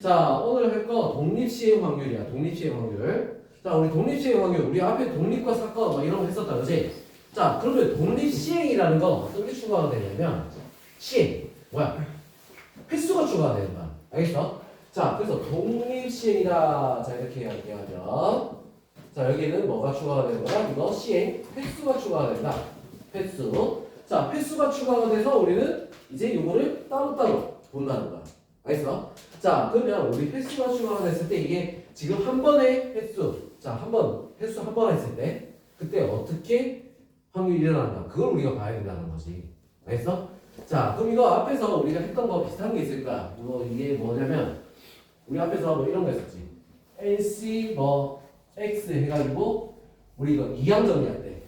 자, 오늘 할 거 독립시행 확률이야. 독립시행 확률. 자, 우리 독립시행 확률. 우리 앞에 독립과 사건 뭐 이런 거 했었다, 그지? 자, 그러면 독립시행이라는 건 어떤 게 추가가 되냐면, 시행. 뭐야? 횟수가 추가가 거야. 알겠어? 자, 그래서 독립시행이다. 자, 이렇게 이야기하면. 자, 여기는 뭐가 추가가 되는 거야? 이거 시행. 횟수가 추가가 된다. 횟수. 자, 횟수가 추가가 돼서 우리는 이제 이거를 따로따로 본다는 거야. 알겠어? 자, 그러면 우리 횟수가 추가가 됐을 때 이게 지금 한 번의 횟수, 자, 한 번, 횟수 한 번 했을 때 그때 어떻게 확률이 일어난다. 그걸 우리가 봐야 된다는 거지. 알겠어? 자, 그럼 이거 앞에서 우리가 했던 거 비슷한 게 있을 거야. 뭐 이게 뭐냐면 우리 앞에서 뭐 이런 거 했었지. NC 뭐 X 해가지고 우리 이거 이항 정리할 때,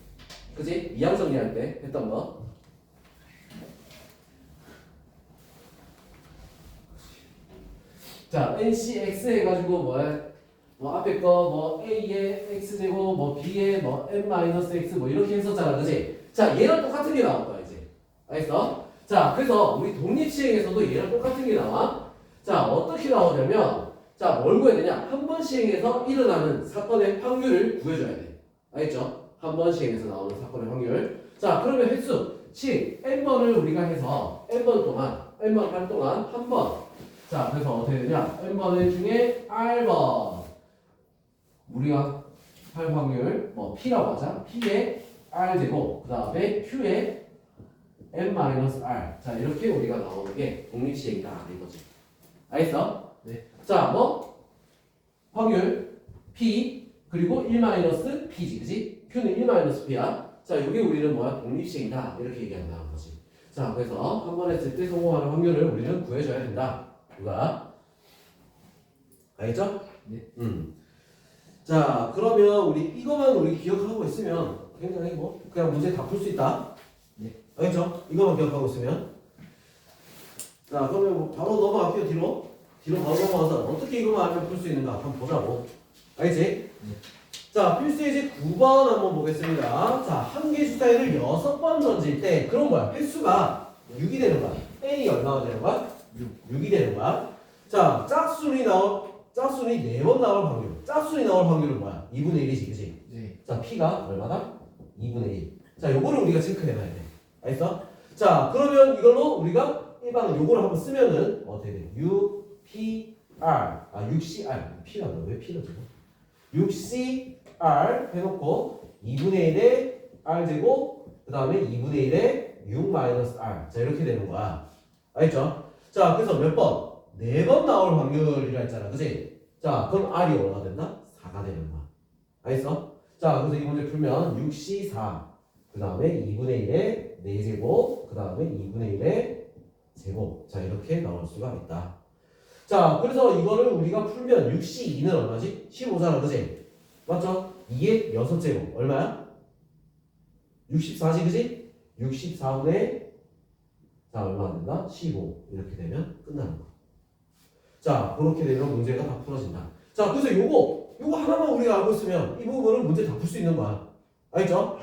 그지? 이항 정리할 때 했던 거. 자, NCX 해가지고 뭐야? 뭐 앞에 거뭐 A의 X제곱 뭐 B의 뭐 N-X 뭐 이렇게 했었잖아, 그지? 자, 얘랑 똑같은 게 나올 거야, 이제. 알겠어? 자, 그래서 우리 독립시행에서도 얘랑 똑같은 게 나와. 자, 어떻게 나오냐면, 자, 뭘 구해야 되냐? 한 번 시행해서 일어나는 사건의 확률을 구해줘야 돼. 알겠죠? 한 번 시행해서 나오는 사건의 확률. 자, 그러면 횟수, 시, n번을 우리가 해서 n번 동안, n번 할 동안 한 번. 자, 그래서 어떻게 되냐? n번의 중에 r번. 우리가 할 확률, 뭐, p라고 하자. p의 r제곱, 그 다음에 q의 n-r. 자, 이렇게 우리가 나오는 게 독립시행이다. 이거지. 알겠어? 네. 자, 뭐, 확률, p, 그리고 1-p지, 그지? q는 1-p야. 자, 이게 우리는 뭐야? 독립시행이다. 이렇게 얘기한다는 거지. 자, 그래서 한 번 했을 때 성공하는 확률을 우리는 구해줘야 된다. 누가? 알겠죠? 네. 음. 자, 그러면 우리 이거만 우리 기억하고 있으면 굉장히 뭐 그냥 문제 다 풀 수 있다. 네. 알겠죠? 이거만 기억하고 있으면. 자, 그러면 뭐 바로 넘어갈게요, 뒤로. 뒤로 바로 넘어가서 어떻게 이거만 알면 풀 수 있는가 한번 보자고. 알겠지? 자, 필수 예제 9번 한번 보겠습니다. 자, 한 개 주사위를 6번 던질 때 그런 거야. 횟수가 6이 되는 거야. n이 얼마가 되는 거야? 6. 6이 되는 거야. 자, 짝수이 나올 짝수이 4번 나올 확률. 짝수이 나올 확률은 뭐야? 2분의 1이지, 그지? 네. 자, P가 얼마다? 2분의 1. 자, 요거를 우리가 체크해놔야 돼. 알겠어? 자, 그러면 이걸로 우리가 일반 요거를 한번 쓰면은 어떻게 돼? 6, P, R. 아, 6CR. P가 왜 P를 적어? 6CR 해놓고 2분의 1에 R 제곱, 그 다음에 2분의 1에 6 마이너스 R. 자, 이렇게 되는 거야. 알겠죠? 자, 그래서 몇 번? 네 번 나올 확률이라 했잖아. 그지? 자, 그럼 R이 얼마가 된다? 4가 되는 거야. 알겠어? 자, 그래서 이 문제 풀면 6C4, 그 다음에 2분의 1에 4제곱, 그 다음에 2분의 1에 제곱. 자, 이렇게 나올 수가 있다. 자, 그래서 이거를 우리가 풀면 6C2는 얼마지? 15잖아, 그지? 맞죠? 2에 6제곱. 얼마야? 64지, 그지? 64분의 자, 얼마 된다? 15. 이렇게 되면 끝나는 거야. 자, 그렇게 되면 문제가 다 풀어진다. 자, 그래서 요거, 요거 하나만 우리가 알고 있으면 이 부분은 문제 다 풀 수 있는 거야. 알겠죠?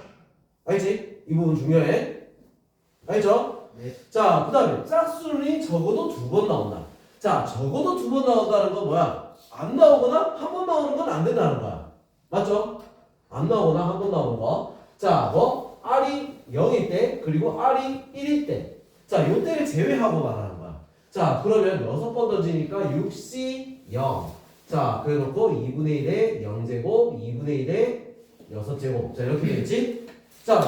알지? 이 부분 중요해. 알죠? 네. 자, 그 다음에 짝수는 적어도 두 번 나온다. 자, 적어도 두 번 나온다는 건 뭐야? 안 나오거나 한 번 나오는 건 안 된다는 거야. 맞죠? 안 나오거나 한 번 나오는 거. 자, 뭐 R이 0일 때 그리고 R이 1일 때. 자, 요 때를 제외하고 말하는 거야. 자, 그러면 여섯 번 던지니까 6C 0. 자, 그래 놓고 2분의 1에 0제곱, 2분의 1에 6제곱. 자, 이렇게 되겠지? 자,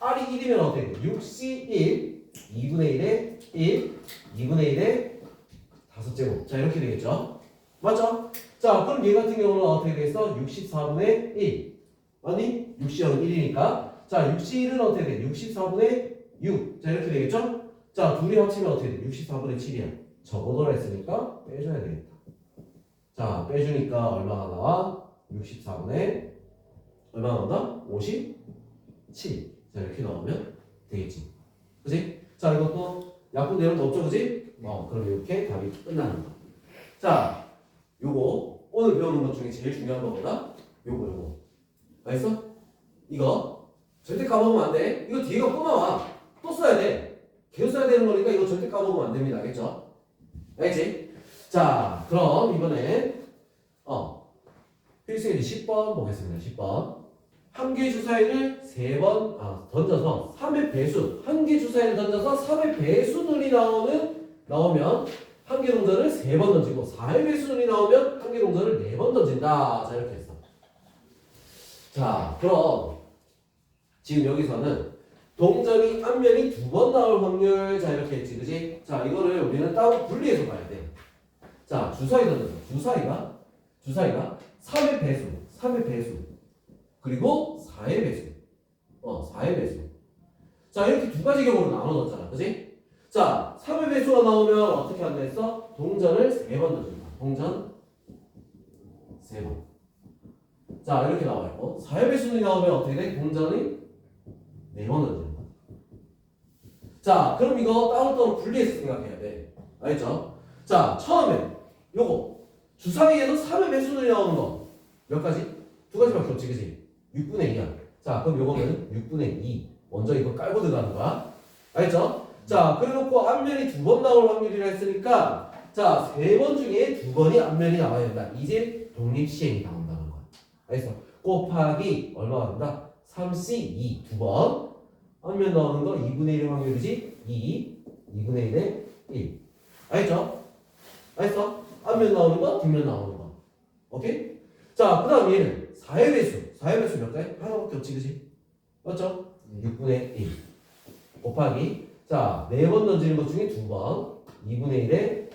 R이 1이면 어떻게 돼? 6C 1, 2분의 1에 1, 2분의 1에 5제곱. 자, 이렇게 되겠죠? 맞죠? 자, 그럼 얘 같은 경우는 어떻게 되겠어? 64분의 1. 아니, 60은 1이니까. 자, 61은 어떻게 돼? 64분의 6. 자, 이렇게 되겠죠? 자, 둘이 합치면 어떻게 돼? 64분의 7이야. 적어도라 했으니까 빼줘야 되겠다. 자, 빼주니까 얼마가 나와? 64분의 얼마 나온다? 57. 자, 이렇게 나오면 되겠지. 그지? 자, 이것도 약분 내용도 없죠, 그지? 어, 그럼 이렇게 답이 끝나는 거. 자, 요거 오늘 배우는 것 중에 제일 중요한 거보다 요거 요거. 알겠어? 이거 절대 까먹으면 안 돼. 이거 뒤에가 또 나와. 또 써야 돼. 계속 써야 되는 거니까 이거 절대 까먹으면 안 됩니다. 알겠죠? 알겠지? 자, 그럼 이번에 어 필수의 10번 보겠습니다. 10번. 한 개 주사위를 세번 아, 던져서 3의 배수 한 개 주사위를 던져서 3의 배수들이 나오는 나오면 한 개 동전을 세번 던지고 4의 배수들이 나오면 한 개 동전을 네번 던진다. 자 이렇게 했어. 자 그럼 지금 여기서는 동전이 앞면이 두 번 나올 확률 자 이렇게 했지 그지? 자 이거를 우리는 따로 분리해서 봐야 돼. 자 주사위 던져서 주사위가 주사위가 3의 배수 3의 배수 그리고 4의 배수. 어, 4의 배수. 자, 이렇게 두 가지 경우로 나눠졌잖아. 그지? 자, 3의 배수가 나오면 어떻게 한다 했어? 동전을 세번 던진다. 동전 세 번. 자, 이렇게 나와 있고. 4의 배수는 나오면 어떻게 돼? 동전이 네번 던진다. 자, 그럼 이거 따로따로 분리해서 생각해야 돼. 알겠죠? 자, 처음에 요거 주사위에서 3의 배수들이 나오는 거 몇 가지? 두 가지밖에 없지, 그지? 6분의 2야. 자, 그럼 요거는 6분의 2. 먼저 이거 깔고 들어가는 거야. 알겠죠? 자, 그래놓고 앞면이 두 번 나올 확률이라 했으니까, 자, 세 번 중에 두 번이 앞면이 나와야 된다. 이제 독립시행이 나온다는 거야. 알겠어? 곱하기 얼마가 된다? 3C2 두 번. 앞면 나오는 거 2분의 1의 확률이지? 2. 2분의 1의 1. 알겠죠? 알겠어? 앞면 나오는 거, 뒷면 나오는 거. 오케이? 자, 그 다음 얘는 4의 배수. 4의 배수 몇 개? 하나밖에 없지, 그지? 맞죠? 6분의 1. 곱하기. 자, 네 번 던지는 것 중에 두 번. 2분의 1의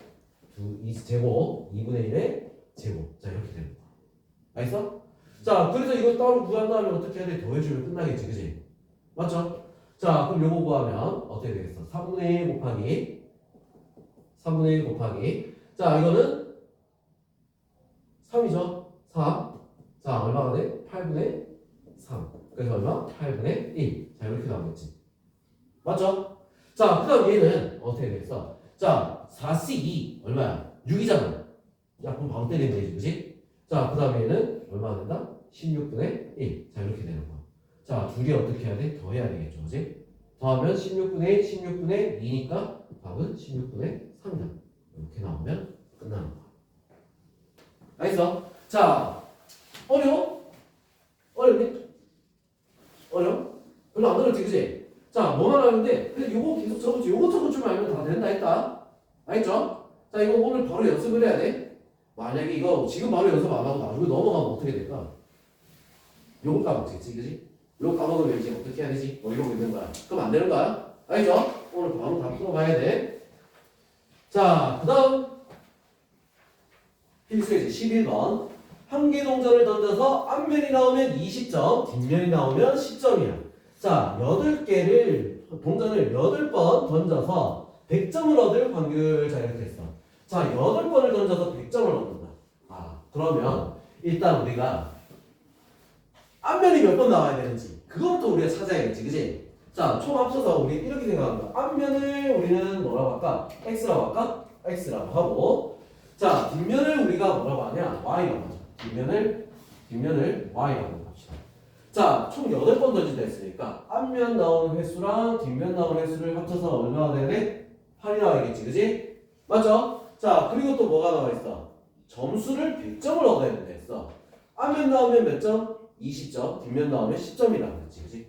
두, 이 제곱. 2분의 1의 제곱. 자, 이렇게 되는 거야. 알겠어? 자, 그래서 이거 따로 구한 다음에 어떻게 해야 돼? 더해주면 끝나겠지, 그지? 맞죠? 자, 그럼 요거 구하면 어떻게 되겠어? 3분의 1 곱하기. 3분의 1 곱하기. 자, 이거는 3이죠? 3. 자, 얼마가 돼? 8분의 3. 그래서 얼마? 8분의 1. 자, 이렇게 나오겠지. 맞죠? 자, 그 다음 얘는 어떻게 되겠어? 자, 4C2 얼마야? 6이잖아. 야, 그럼 바로 때리면 되지, 그지? 자, 그 다음 얘는 얼마가 된다? 16분의 1. 자, 이렇게 되는 거야. 자, 둘이 어떻게 해야 돼? 더해야 되겠죠, 그지? 더하면 16분의 1, 16분의 2니까 답은 16분의 3이다. 이렇게 나오면 끝나는 거야. 알겠어? 자, 어려워? 어렵니? 어려워? 별로 안 어렵지, 그지? 자, 뭐만 하는데, 근데 요거 계속 적어줘. 요거 적어주면 알면 다 된다 했다. 알겠죠? 자, 이거 오늘 바로 연습을 해야 돼. 만약에 이거 지금 바로 연습 안 하고 나중에 넘어가면 어떻게 될까? 요거 까먹겠지, 그지? 요거 까먹으면 이제 어떻게 해야 되지? 뭐 이러고 있는 거야. 그럼 안 되는 거야. 알겠죠? 오늘 바로 다 풀어봐야 돼. 자, 그 다음. 필수의 11번. 한 개 동전을 던져서 앞면이 나오면 20점, 뒷면이 나오면 10점이야. 자, 8개를, 동전을 8번 던져서 100점을 얻을 확률, 자, 이렇게 했어. 자, 8번을 던져서 100점을 얻는다. 아, 그러면 일단 우리가 앞면이 몇 번 나와야 되는지, 그것부터 우리가 찾아야겠지, 그지? 자, 총 합쳐서 우리 이렇게 생각합니다. 앞면을 우리는 뭐라고 할까? X라고 할까? X라고 하고, 자, 뒷면을 우리가 뭐라고 하냐? Y라고 하죠. 뒷면을, 뒷면을 Y라고 합시다. 자, 총 8번 던진다 했으니까, 앞면 나오는 횟수랑 뒷면 나오는 횟수를 합쳐서 얼마가 돼야 돼? 8이 나와야겠지, 그지? 맞죠? 자, 그리고 또 뭐가 나와 있어? 점수를 100점을 얻어야 된다 했어. 앞면 나오면 몇 점? 20점. 뒷면 나오면 10점이라고 했지, 그지?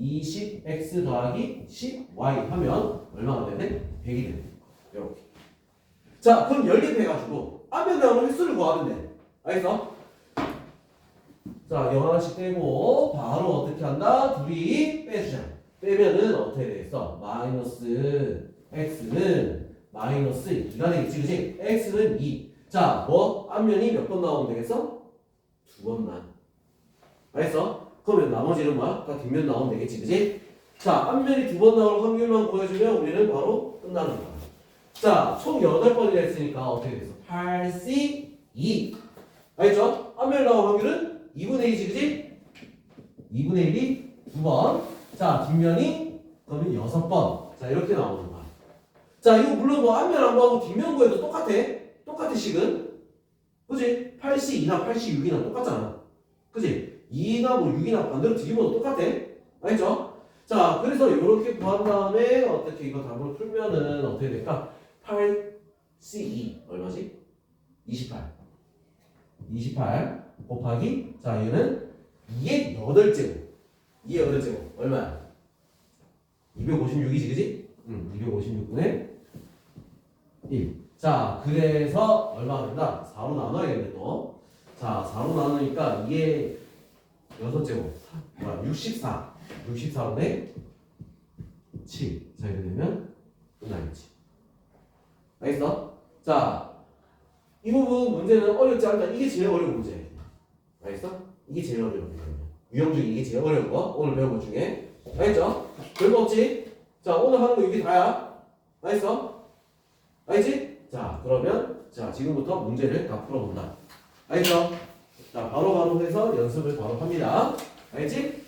20x 더하기 10y 하면 얼마가 되야 돼? 100이 되는. 이렇게. 자, 그럼 연립해가지고 앞면 나오는 횟수를 구하면 돼. 알겠어? 자, 0 하나씩 떼고 바로 어떻게 한다? 둘이 빼주자. 빼면은 어떻게 되겠어? 마이너스 x는 마이너스 2가 되겠지, 그지? x는 2. 자, 뭐? 앞면이 몇 번 나오면 되겠어? 두 번만. 알겠어? 그러면 나머지는 뭐야? 다 뒷면 나오면 되겠지, 그지? 자, 앞면이 두 번 나올 확률만 보여주면 우리는 바로 끝나는 거야. 자, 총 8번이라 했으니까 어떻게 됐어? 8C 2. 알겠죠? 앞면 나올 확률은 2분의 1이지, 그지? 2분의 1이 두 번. 자, 뒷면이 그러면 6번. 자, 이렇게 나오는 거야. 자, 이거 물론 뭐 앞면 안 구하고 뒷면 구해도 똑같아. 똑같아, 식은. 그지? 8C 2나 8C 6이나 똑같잖아. 그지? 2나 뭐 6이나 반대로 뒤집어도 똑같아. 알겠죠? 자, 그래서 이렇게 구한 다음에 어떻게 이거 답을 풀면은 어떻게 될까? 8 C2 얼마지? 28 28 곱하기 자 얘는 2의 8제곱 2의 8제곱 얼마야? 256이지 그지? 응 256분의 1 자, 그래서 얼마가 된다? 4로 나눠야겠네 또. 자, 4로 나누니까 2의 6제곱. 뭐야? 64. 64분의 7. 자, 이렇게 되면 끝나겠지. 알겠어? 자, 이 부분 문제는 어렵지 않다. 이게 제일 어려운 문제. 알겠어? 이게 제일 어려운 문제. 유형 중에 이게 제일 어려운 거. 오늘 배운 것 중에. 알겠죠? 별거 없지? 자, 오늘 하는 거 이게 다야. 알겠어? 알겠지? 자, 그러면 자 지금부터 문제를 다 풀어본다. 알겠죠? 자, 바로 바로 해서 연습을 바로 합니다. 알겠지?